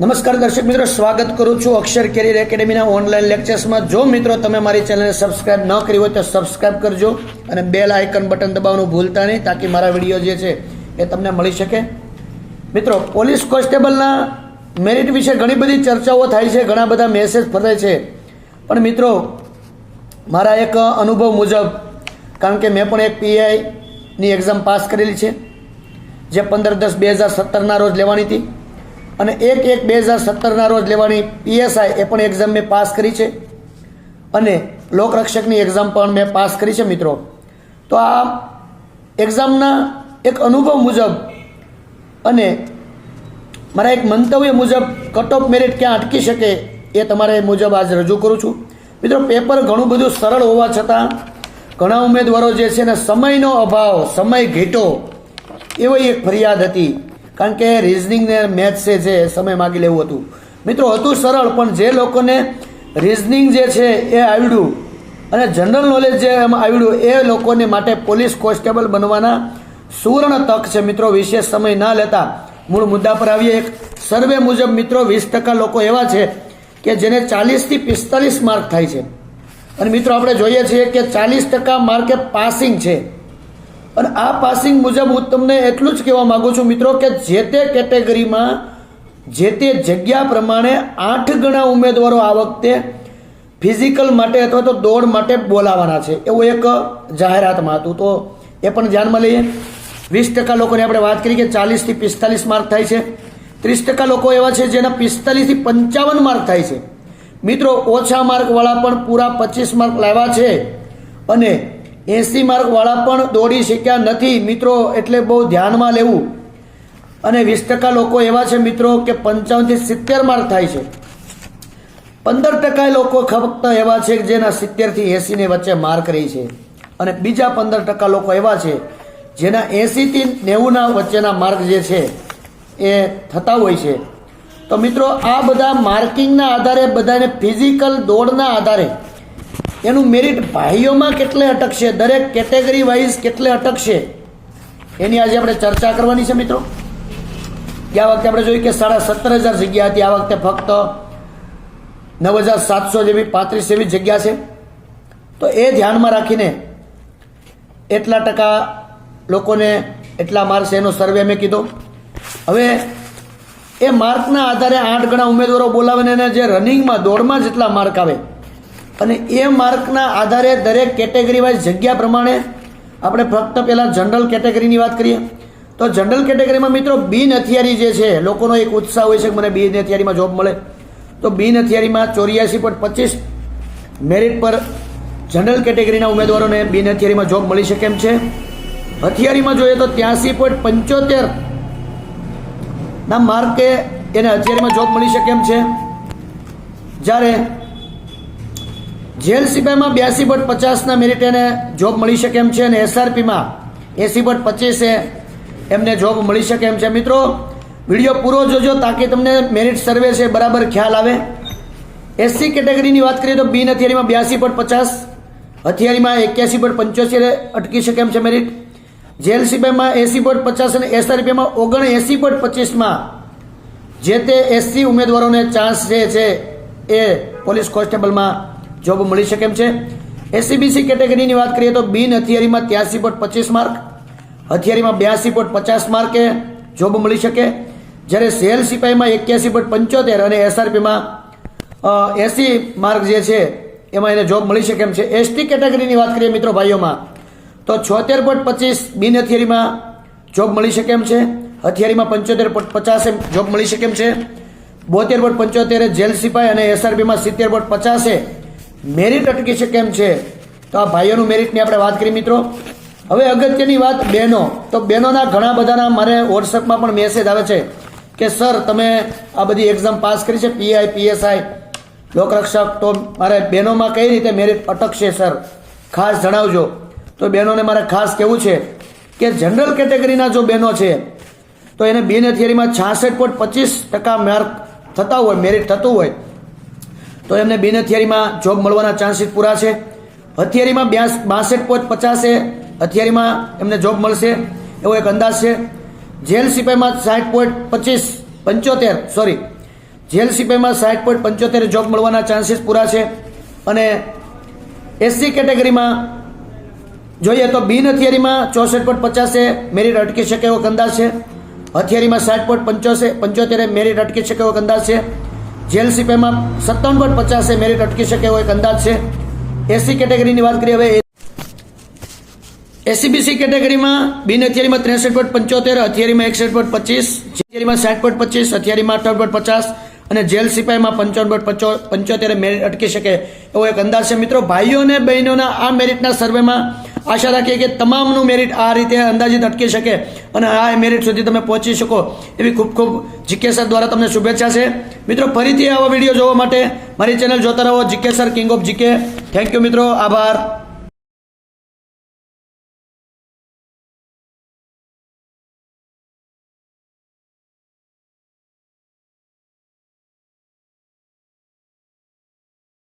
નમસ્કાર દર્શક મિત્રો, સ્વાગત કરું છું અક્ષર કેરિયર એકેડેમીના ઓનલાઈન લેક્ચર્સમાં. જો મિત્રો તમે મારી ચેનલને સબસ્ક્રાઇબ ન કરી હોય તો સબસ્ક્રાઇબ કરજો અને બેલ આઇકન બટન દબાવવાનું ભૂલતા નહીં તાકી મારા વીડિયો જે છે એ તમને મળી શકે. મિત્રો, પોલીસ કોન્સ્ટેબલના મેરિટ વિશે ઘણી બધી ચર્ચાઓ થાય છે, ઘણા બધા મેસેજ ફરે છે. પણ મિત્રો, મારા એક અનુભવ મુજબ, કારણ કે મેં પણ એક પીઆઈની એક્ઝામ પાસ કરેલી છે, જે પંદર દસ બે હજાર સત્તરના રોજ લેવાની હતી. અને એક એક બે હજાર સત્તરના રોજ લેવાની પીએસઆઈ એ પણ એક્ઝામ મેં પાસ કરી છે. અને લોકરક્ષકની એક્ઝામ પણ મેં પાસ કરી છે મિત્રો. તો આ એક્ઝામના એક અનુભવ મુજબ અને મારા એક મંતવ્ય મુજબ કટ ઓફ મેરિટ ક્યાં અટકી શકે એ તમારે મુજબ આજ રજૂ કરું છું. મિત્રો પેપર ઘણું બધું સરળ હોવા છતાં ઘણા ઉમેદવારો જે છે ને સમયનો અભાવ, સમય ઘેટો એવી એક ફરિયાદ હતી. કારણ કે રિઝનિંગ ને મેથ્સ છે જે સમય માગી લેવું હતું. મિત્રો, હતું સરળ, પણ જે લોકોને રિઝનિંગ જે છે એ આવડ્યું અને જનરલ નોલેજ જે આવડ્યું, એ લોકોને માટે પોલીસ કોન્સ્ટેબલ બનવાના સુવર્ણ તક છે. મિત્રો, વિશેષ સમય ના લેતા મૂળ મુદ્દા પર આવીએ એક. સર્વે મુજબ, મિત્રો, વીસ ટકા લોકો એવા છે કે જેને ચાલીસથી પિસ્તાલીસ માર્ક થાય છે. અને મિત્રો, આપણે જોઈએ છીએ કે ચાલીસ ટકા માર્કે પાસિંગ છે. અને આ પાસિંગ મુજબ હું તમને એટલું જ કહેવા માગું છું મિત્રો કે જે તે કેટેગરીમાં, જે તે જગ્યા પ્રમાણે આઠ ગણા ઉમેદવારો આ વખતે ફિઝિકલ માટે અથવા તો દોડ માટે બોલાવાના છે. એવું એક જાહેરાતમાં હતું. તો એ પણ ધ્યાનમાં લઈએ. વીસ ટકા લોકોની આપણે વાત કરી કે ચાલીસથી પિસ્તાલીસ માર્ક થાય છે. ત્રીસ ટકા લોકો એવા છે જેના પિસ્તાલીસથી પંચાવન માર્ક થાય છે. મિત્રો, ઓછા માર્કવાળા પણ પૂરા પચીસ માર્ક લાવ્યા છે. અને એંસી માર્કવાળા પણ દોડી શક્યા નથી મિત્રો, એટલે બહુ ધ્યાનમાં લેવું. અને વીસ ટકા લોકો એવા છે મિત્રો કે પંચાવનથી સિત્તેર માર્ક થાય છે. પંદર ટકા લોકો ફક્ત એવા છે જેના સિત્તેરથી એંસીની વચ્ચે માર્ક રહી છે. અને બીજા પંદર ટકા લોકો એવા છે જેના એંસીથી નેવુંના વચ્ચેના માર્ક જે છે એ થતા હોય છે. તો મિત્રો, આ બધા માર્કિંગના આધારે બધાને ફિઝિકલ દોડના આધારે એનું મેરિટ ભાઈઓમાં કેટલે અટકશે? દરેક કેટેગરી વાઇઝ કેટલે અટકશે? એની આજે આપણે ચર્ચા કરવાની છે મિત્રો. ગયા વખતે આપણે જોયું કે સાડા સત્તર હજાર જગ્યા હતી. આ વખતે ફક્ત નવ હજાર સાતસો જેવી પાંત્રીસ જેવી જગ્યા છે. તો એ ધ્યાનમાં રાખીને એટલા ટકા લોકોને એટલા માર્ક્સ એનો સર્વે મેં કીધો. હવે એ માર્કના આધારે આઠ ગણા ઉમેદવારો બોલાવીને જે રનિંગમાં દોડમાં જેટલા માર્ક આવે અને એ માર્કના આધારે દરેક કેટેગરી વાઇઝ જગ્યા પ્રમાણે આપણે ફક્ત પહેલાં જનરલ કેટેગરીની વાત કરીએ. તો જનરલ કેટેગરીમાં મિત્રો બિન હથિયારી જે છે, લોકોનો એક ઉત્સાહ હોય છે કે મને બિન હથિયારીમાં જોબ મળે. તો બિન હથિયારીમાં ચોર્યાસી પોઈન્ટ પચીસ મેરિટ પર જનરલ કેટેગરીના ઉમેદવારોને બિન હથિયારીમાં જોબ મળી શકે એમ છે. હથિયારીમાં જોઈએ તો ત્યાંસી પોઈન્ટ પંચોતેર ના માર્કે એને હથિયારીમાં જોબ મળી શકે એમ છે. જ્યારે જેલ સિપાહીમાં બ્યાસી પોઈન્ટ પચાસના મેરિટ એને જોબ મળી શકે એમ છે અને એસઆરપીમાં એસી પોઈન્ટ પચીસે એમને જોબ મળી શકે એમ છે. મિત્રો, વીડિયો પૂરો જોજો તાકી તમને મેરિટ સર્વે છે બરાબર ખ્યાલ આવે. એસસી કેટેગરીની વાત કરીએ તો બી હથિયારીમાં બ્યાસી પોઈન્ટ પચાસ હથિયારીમાં એક્યાસી પોઈન્ટ પંચોતેર અટકી શકે એમ છે મેરિટ જેલ સિપાહીમાં એસી પોઈન્ટ પચાસ અને એસઆરપીમાં ઓગણ એસી પોઈન્ટ પચીસમાં જે તે એસસી ઉમેદવારોને ચાન્સ જે છે એ પોલીસ કોન્સ્ટેબલમાં જોબ મળી શકે એમ છે. એસસીબીસી કેટેગરીની વાત કરીએ તો બિન હથિયારીમાં ત્યાસી પોઈન્ટ પચીસ માર્ક, હથિયારીમાં બ્યાસી પોઈન્ટ પચાસ માર્કે જોબ મળી શકે. જ્યારે સેલ સિપાહીમાં એક્યાસી પોઈન્ટ પંચોતેર અને એસઆરપીમાં એસી માર્ક જે છે, એમાં એને જોબ મળી શકે એમ છે. એસટી કેટેગરીની વાત કરીએ મિત્રો ભાઈઓમાં, તો છોતેર પોઈન્ટ પચીસ બિન હથિયારીમાં જોબ મળી શકે એમ છે. હથિયારીમાં પંચોતેર પોઈન્ટ એમ જોબ મળી શકે એમ છે. બોતેર પોઈન્ટ પંચોતેર જેલ સિપાઈ અને એસઆરબીમાં સિત્તેર પોઈન્ટ પચાસે મેરિટ અટકી છે કેમ છે. તો આ ભાઈઓનું મેરિટની આપણે વાત કરી, મિત્રો. હવે અગત્યની વાત બહેનો. તો બહેનોના ઘણા બધાના મારે વોટ્સએપમાં પણ મેસેજ આવે છે કે સર તમે આ બધી એક્ઝામ પાસ કરી છે પીઆઈ પીએસઆઈ લોકરક્ષક તો મારે બહેનોમાં કઈ રીતે મેરિટ અટકશે સર ખાસ જણાવજો. તો બહેનોને મારે ખાસ કહેવું છે કે જનરલ કેટેગરીના જો બહેનો છે, તો એને બિન થિયરીમાં છાસઠ પોઈન્ટ પચીસ ટકા માર્ક થતા હોય મેરિટ થતું હોય તો એમને બિન હથિયારીમાં જોબ મળવાના ચાન્સીસ પૂરા છે. હથિયારીમાં બ્યાસ, બાસઠ પોઈન્ટ પચાસે હથિયારીમાં એમને જોબ મળશે. એવો એક અંદાજ છે. જેલ સિપાહીમાં સાઠ પોઈન્ટ પચીસ, પંચોતેર સોરી જેલ સિપાઈમાં સાઠ પોઈન્ટ પંચોતેર જોબ મળવાના ચાન્સીસ પૂરા છે. અને એસસી કેટેગરીમાં જોઈએ તો બિન હથિયારીમાં ચોસઠ પોઈન્ટ પચાસે મેરિટ અટકી શકે એવો અંદાજ છે. હથિયારીમાં સાઠ પોઈન્ટ પંચોસે પંચોતેરે મેરિટ અટકી શકે એવો અંદાજ છે. જેલ સિપાઈમાં સત્તાવન પોઈન્ટ પચાસે મેરિટ અટકી શકે એવો એક અંદાજ છે. એસી કેટેગરીની વાત કરીએ હવે એસીબીસી કેટેગરીમાં બિન હથિયારીમાં ત્રેસઠ પોઈન્ટ પંચોતેર, હથિયારીમાં એકસઠ પોઈન્ટ પચીસ હથિયારીમાં સાઠ પોઈન્ટ પચીસ, હથિયારીમાં અઠાવન પોઈન્ટ પચાસ અને જેલ સિપાહીમાં પંચાવન પોઈન્ટ પંચો પંચોતેર મેરિટ અટકી શકે એવો એક અંદાજ છે. મિત્રો, ભાઈઓ અને બહેનોના આ મેરિટના સર્વેમાં આશા રાખીએ કે તમામનું મેરિટ આ રીતે અંદાજિત અટકી શકે અને આ મેરિટ સુધી તમે પહોંચી શકો એવી ખૂબ ખૂબ જીકે દ્વારા તમને શુભેચ્છા છે. મિત્રો, ફરીથી આવા વીડિયો જોવા માટે મારી ચેનલ જોતા રહો GK sir king of GK. Thank you મિત્રો. આભાર.